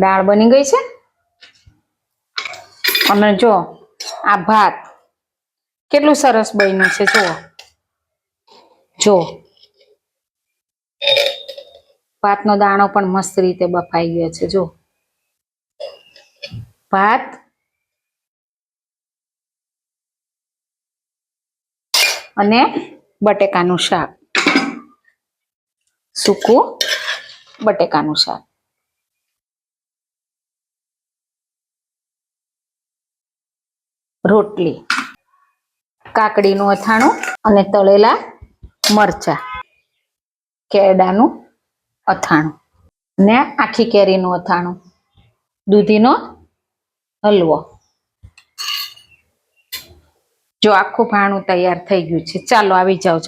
દાળ બની ગઈ છે? અને જો, આ ભાત કેટલું સરસ બન્યું છે, જુઓ. જો. ભાતનો દાણો પણ મસ્ત રીતે બફાઈ ગયો છે જો ભાત. અને બટેકાનું શાક. સૂકું બટેકાનું શાક. રોટલી, કાકડીનું અથાણું અને તળેલા મરચા કેળાનું અથાણું ને આખી કેરીનું અથાણું, દૂધીનો હલવો. જો આખું ભાણું તૈયાર થઈ ગયું છે, ચાલો આવી જાઓ.